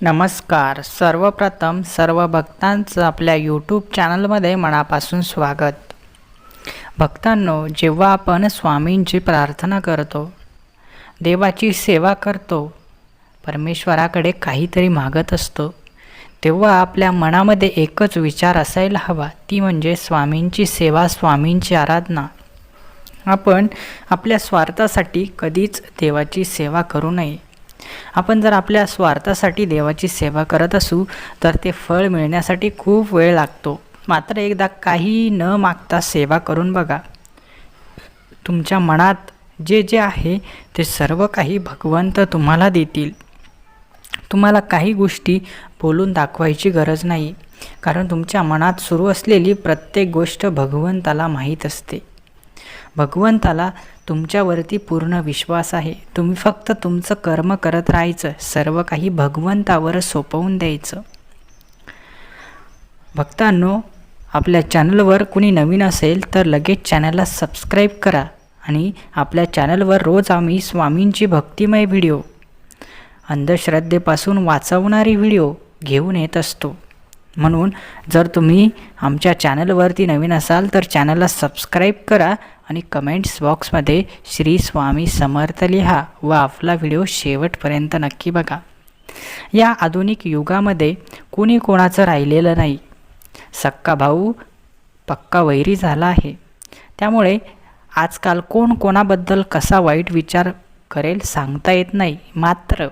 नमस्कार. सर्वप्रथम सर्व भक्तांचं आपल्या यूट्यूब चॅनलमध्ये मनापासून स्वागत. भक्तांनो जेव्हा आपण स्वामींची प्रार्थना करतो देवाची सेवा करतो परमेश्वराकडे काहीतरी मागत असतो तेव्हा आपल्या मनामध्ये एकच विचार असायला हवा ती म्हणजे स्वामींची सेवा स्वामींची आराधना. आपण आपल्या स्वार्थासाठी कधीच देवाची सेवा करू नये. आपण जर आपल्या स्वार्थासाठी देवाची सेवा करत असू तर ते फळ मिळण्यासाठी खूप वेळ लागतो. मात्र एकदा काही न मागता सेवा करून बघा. तुमच्या मनात जे जे आहे ते सर्व काही भगवंत तुम्हाला देतील. तुम्हाला काही गोष्टी बोलून दाखवायची गरज नाही. कारण तुमच्या मनात सुरू असलेली प्रत्येक गोष्ट भगवंताला माहीत असते. भगवंताला तुमच्यावरती पूर्ण विश्वास आहे. तुम्ही फक्त तुमचं कर्म करत राहायचं. सर्व काही भगवंतावर सोपवून द्यायचं. भक्तांनो आपल्या चॅनलवर कुणी नवीन असेल तर लगेच चॅनलला सबस्क्राईब करा आणि आपल्या चॅनलवर रोज आम्ही स्वामींची भक्तिमय व्हिडिओ अंधश्रद्धेपासून वाचवणारी व्हिडिओ घेऊन येत असतो. म्हणून जर तुम्ही आमच्या चॅनलवरती नवीन असाल तर चॅनलला सबस्क्राईब करा आणि कमेंट्स बॉक्समध्ये श्री स्वामी समर्थ लिहा व आपला व्हिडिओ शेवटपर्यंत नक्की बघा. या आधुनिक युगामध्ये कुणी कोणाचं राहिलेलं नाही. सक्का भाऊ पक्का वैरी झाला आहे. त्यामुळे आजकाल कोण कोणाबद्दल कसा वाईट विचार करेल सांगता येत नाही. मात्र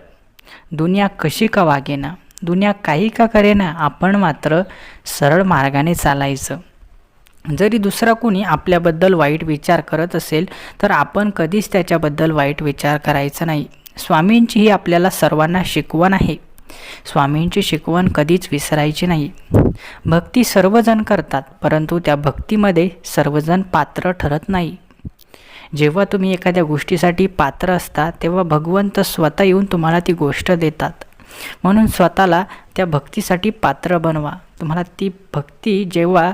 दुनिया कशी का वागेना? दुनिया काही का करेना आपण मात्र सरळ मार्गाने चालायचं. जरी दुसरा कोणी आपल्याबद्दल वाईट विचार करत असेल तर आपण कधीच त्याच्याबद्दल वाईट विचार करायचा नाही. स्वामींची ही आपल्याला सर्वांना शिकवण आहे. स्वामींची शिकवण कधीच विसरायची नाही. भक्ती सर्वजण करतात परंतु त्या भक्तीमध्ये सर्वजण पात्र ठरत नाही. जेव्हा तुम्ही एखाद्या गोष्टीसाठी पात्र असता तेव्हा भगवंत स्वतः येऊन तुम्हाला ती गोष्ट देतात. म्हणून स्वतःला त्या भक्तीसाठी पात्र बनवा. तुम्हाला ती भक्ती जेव्हा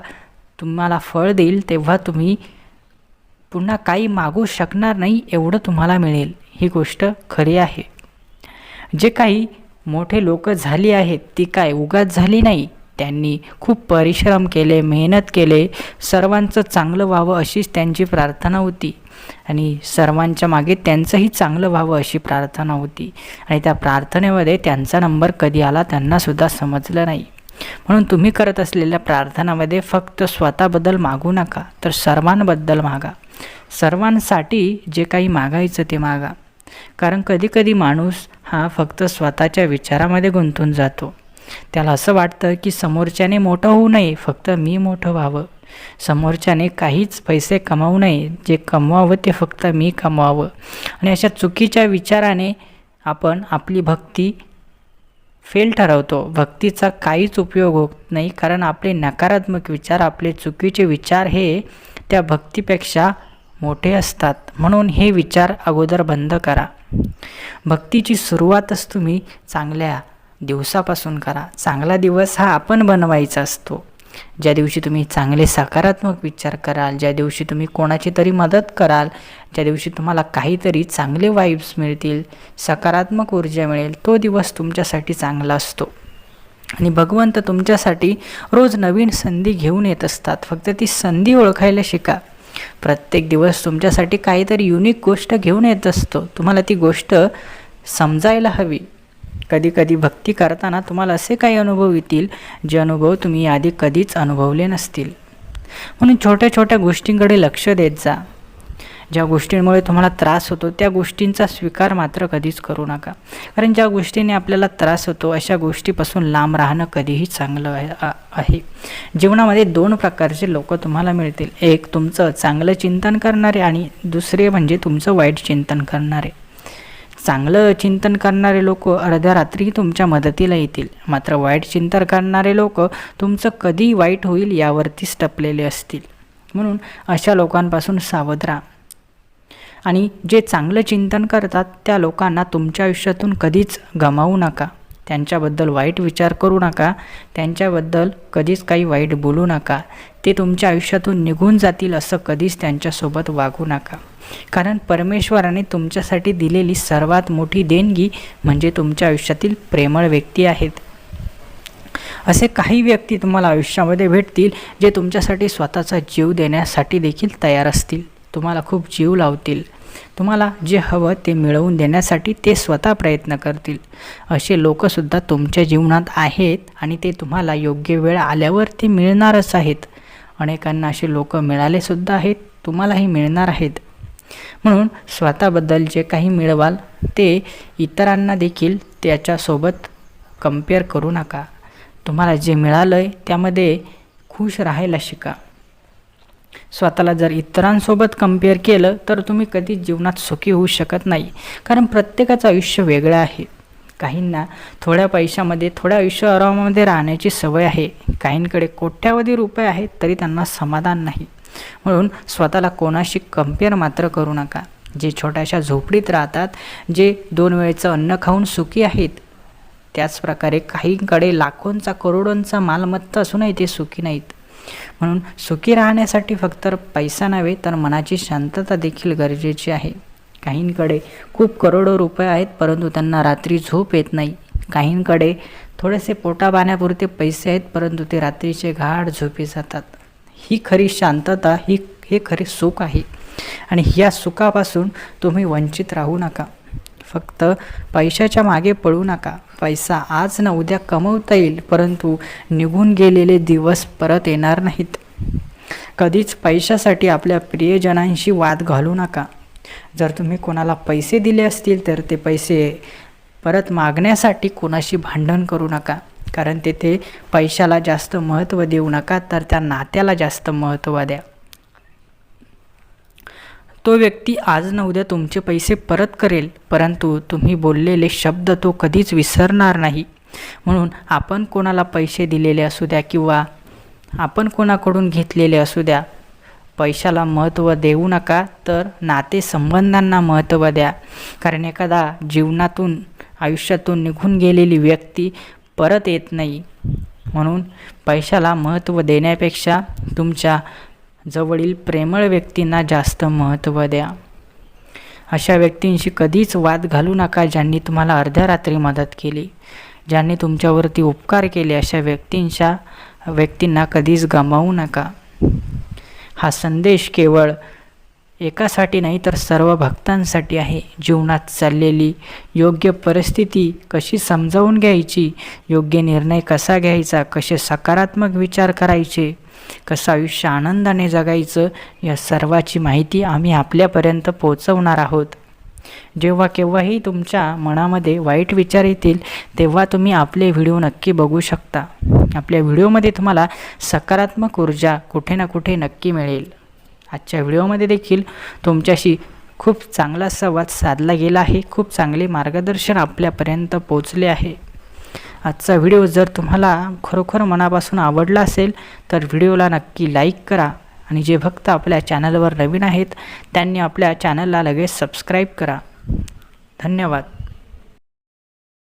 तुम्हाला फळ देईल तेव्हा तुम्ही पुन्हा काही मागू शकणार नाही एवढं तुम्हाला मिळेल. ही गोष्ट खरी आहे. जे काही मोठे लोक झाली आहेत ती काय उगाच झाली नाही? त्यांनी खूप परिश्रम केले मेहनत केले. सर्वांचं चांगलं व्हावं अशीच त्यांची प्रार्थना होती. आणि सर्वांच्या मागे त्यांचंही चांगलं व्हावं अशी प्रार्थना होती. आणि त्या प्रार्थनेमध्ये त्यांचा नंबर कधी आला त्यांनासुद्धा समजलं नाही. म्हणून तुम्ही करत असलेल्या प्रार्थनामध्ये फक्त स्वतःबद्दल मागू नका तर सर्वांबद्दल मागा. सर्वांसाठी जे काही मागायचं ते मागा. कारण कधीकधी माणूस हा फक्त स्वतःच्या विचारामध्ये गुंतून जातो. त्याला असं वाटतं की समोरच्याने मोठं होऊ नये फक्त मी मोठं व्हावं. समोरच्याने काहीच पैसे कमावू नये. जे कमवावं ते फक्त मी कमवावं. आणि अशा चुकीच्या विचाराने आपण आपली भक्ती फेल ठरवतो. भक्तीचा काहीच उपयोग होत नाही कारण आपले नकारात्मक विचार आपले चुकीचे विचार हे त्या भक्तीपेक्षा मोठे असतात. म्हणून हे विचार अगोदर बंद करा. भक्तीची सुरुवातच तुम्ही चांगल्या दिवसापासून करा. चांगला दिवस हा आपण बनवायचा असतो. ज्या दिवशी तुम्ही चांगले सकारात्मक विचार कराल ज्या दिवशी तुम्ही कोणाची तरी मदत कराल ज्या दिवशी तुम्हाला काहीतरी चांगले वाईब्स मिळतील सकारात्मक ऊर्जा मिळेल तो दिवस तुमच्यासाठी चांगला असतो. आणि भगवंत तुमच्यासाठी रोज नवीन संधी घेऊन येत असतात. फक्त ती संधी ओळखायला शिका. प्रत्येक दिवस तुमच्यासाठी काहीतरी युनिक गोष्ट घेऊन येत असतो. तुम्हाला ती गोष्ट समजायला हवी. कधीकधी भक्ती करताना तुम्हाला असे काही अनुभव येतील जे अनुभव तुम्ही आधी कधीच अनुभवले नसतील. म्हणून छोट्या छोट्या गोष्टींकडे लक्ष देत जा. ज्या गोष्टींमुळे तुम्हाला त्रास होतो त्या गोष्टींचा स्वीकार मात्र कधीच करू नका. कारण ज्या गोष्टीने आपल्याला त्रास होतो अशा गोष्टीपासून लांब राहणं कधीही चांगलं आहे. जीवनामध्ये दोन प्रकारचे लोक तुम्हाला मिळतील. एक तुमचं चांगलं चिंतन करणारे आणि दुसरे म्हणजे तुमचं वाईट चिंतन करणारे. चांगलं चिंतन करणारे लोक अर्ध्या रात्री तुमच्या मदतीला येतील. मात्र वाईट चिंतन करणारे लोक तुमचं कधी वाईट होईल यावरतीच टपलेले असतील. म्हणून अशा लोकांपासून सावध राहा. आणि जे चांगलं चिंतन करतात त्या लोकांना तुमच्या आयुष्यातून कधीच गमावू नका. त्यांच्याबद्दल वाईट विचार करू नका. त्यांच्याबद्दल कधीच काही वाईट बोलू नका. ते तुमच्या आयुष्यातून निघून जातील असं कधीच त्यांच्यासोबत वागू नका. कारण परमेश्वराने तुमच्यासाठी दिलेली सर्वात मोठी देणगी म्हणजे तुमच्या आयुष्यातील प्रेमळ व्यक्ती आहेत. असे काही व्यक्ती तुम्हाला आयुष्यामध्ये भेटतील जे तुमच्यासाठी स्वतःचा जीव देण्यासाठी देखील तयार असतील. तुम्हाला खूप जीव लावतील. तुम्हाला जे हवं ते मिळवून देण्यासाठी ते स्वतः प्रयत्न करतील. असे लोकसुद्धा तुमच्या जीवनात आहेत आणि ते तुम्हाला योग्य वेळ आल्यावर ते मिळणारच आहेत. अनेकांना असे लोक मिळालेसुद्धा आहेत तुम्हालाही मिळणार आहेत. म्हणून स्वतःबद्दल जे काही मिळवाल ते इतरांना देखील त्याच्यासोबत कंपेअर करू नका. तुम्हाला जे मिळालं आहे त्यामध्ये खुश राहायला शिका. स्वतःला जर इतरांसोबत कंपेअर केलं तर तुम्ही कधी जीवनात सुखी होऊ शकत नाही. कारण प्रत्येकाचं आयुष्य वेगळं आहे. काहींना थोड्या पैशामध्ये थोड्या आयुष्य आरामामध्ये राहण्याची सवय आहे. काहींकडे कोट्यावधी रुपये आहेत तरी त्यांना समाधान नाही. म्हणून स्वतःला कोणाशी कंपेअर मात्र करू नका. जे छोट्याशा झोपडीत राहतात जे दोन वेळेचं अन्न खाऊन सुखी आहेत त्याचप्रकारे काहींकडे लाखोंचा करोडोंचा मालमत्ता असूनही ते सुखी नाहीत. म्हणून सुखी राहण्यासाठी फक्त पैसा नव्हे तर मनाची शांतता देखील गरजेची आहे. काहींकडे खूप करोडो रुपये आहेत परंतु त्यांना रात्री झोप येत नाही. काहींकडे थोडेसे पोटापाण्यापुरते पैसे आहेत परंतु ते रात्रीचे घाट झोपी जातात. ही खरी शांतता ही हे खरे सुख आहे. आणि या सुखापासून तुम्ही वंचित राहू नका. फक्त पैशाच्या मागे पळू नका. पैसा आज ना उद्या कमवता येईल परंतु निघून गेलेले दिवस परत येणार नाहीत. कधीच पैशासाठी आपल्या प्रियजनांशी वाद घालू नका. जर तुम्ही कोणाला पैसे दिले असतील तर ते पैसे परत मागण्यासाठी कोणाशी भांडण करू नका. कारण तेथे पैशाला जास्त महत्त्व देऊ नका तर त्या नात्याला जास्त महत्त्व द्या. तो व्यक्ती आज न उद्या तुमचे पैसे परत करेल परंतु तुम्ही बोललेले शब्द तो कधीच विसरणार नाही. म्हणून आपण कोणाला पैसे दिलेले असू द्या किंवा आपण कोणाकडून घेतलेले असू द्या पैशाला महत्त्व देऊ नका तर नातेसंबंधांना महत्त्व द्या. कारण एखादा जीवनातून आयुष्यातून निघून गेलेली व्यक्ती परत येत नाही. म्हणून पैशाला महत्त्व देण्यापेक्षा तुमच्या जवळील प्रेमळ व्यक्तींना जास्त महत्त्व द्या. अशा व्यक्तींशी कधीच वाद घालू नका ज्यांनी तुम्हाला अर्ध्या रात्री मदत केली. ज्यांनी तुमच्यावरती उपकार केले अशा व्यक्तींच्या व्यक्तींना कधीच गमावू नका. हा संदेश केवळ एकासाठी नाही तर सर्व भक्तांसाठी आहे. जीवनात चाललेली योग्य परिस्थिती कशी समजावून घ्यायची? योग्य निर्णय कसा घ्यायचा? कसे सकारात्मक विचार करायचे? कसं आयुष्य आनंदाने जगायचं या सर्वाची माहिती आम्ही आपल्यापर्यंत पोचवणार आहोत. जेव्हा केव्हाही तुमच्या मनामध्ये वाईट विचार येतील तेव्हा तुम्ही आपले व्हिडिओ नक्की बघू शकता. आपल्या व्हिडिओमध्ये तुम्हाला सकारात्मक ऊर्जा कुठे ना कुठे नक्की मिळेल. आजच्या व्हिडिओमध्ये देखील तुमच्याशी खूप चांगला संवाद साधला गेला आहे खूप चांगले मार्गदर्शन आपल्यापर्यंत पोचले आहे. आजचा व्हिडिओ जर तुम्हाला खरोखर मनापासून आवडला असेल तर व्हिडिओला नक्की लाईक करा. आणि जे भक्त आपल्या चॅनलवर नवीन आहेत त्यांनी आपल्या चॅनलला लगेच सबस्क्राईब करा. धन्यवाद.